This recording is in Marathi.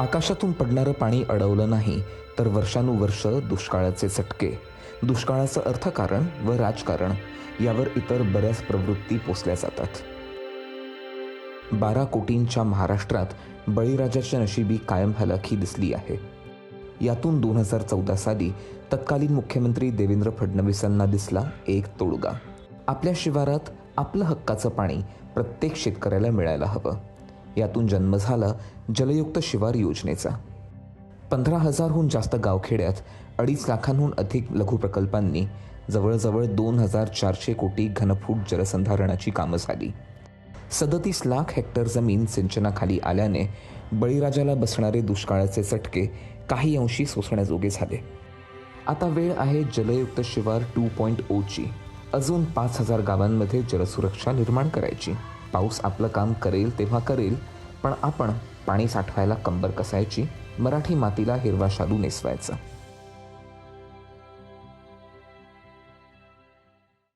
आकाशातून पडणारं पाणी अडवलं नाही तर वर्षानुवर्ष दुष्काळाचे चटके. दुष्काळाचं अर्थकारण व राजकारण यावर इतर बऱ्याच प्रवृत्ती पोचल्या जातात. बारा कोटींच्या महाराष्ट्रात बळीराजाच्या नशिबी कायम हलाखी दिसली आहे. यातून दोन हजार चौदा साली तत्कालीन मुख्यमंत्री देवेंद्र फडणवीसांना दिसला एक तोडगा. आपल्या शिवारात आपलं हक्काचं पाणी प्रत्येक शेतकऱ्याला मिळायला हवं. यातून जन्म झाला जलयुक्त शिवार योजनेचा. पंधरा हजारहून जास्त गावखेड्यात अडीच लाखांहून अधिक लघु प्रकल्पांनी जवळजवळ दोन हजार चारशे कोटी घनफूट जलसंधारणाची कामं झाली. सदतीस लाख हेक्टर जमीन सिंचनाखाली आल्याने बळीराजाला बसणारे दुष्काळाचे चटके काही अंशी सोसण्याजोगे झाले. आता वेळ आहे जलयुक्त शिवार टू पॉईंट ओची अजून पाच हजार गावांमध्ये जलसुरक्षा निर्माण करायची. पाऊस आपलं काम करेल तेव्हा करेल पण आपण पाणी साठवायला कंबर कसायची मराठी मातीला हिरवा शालू नेसवायचा.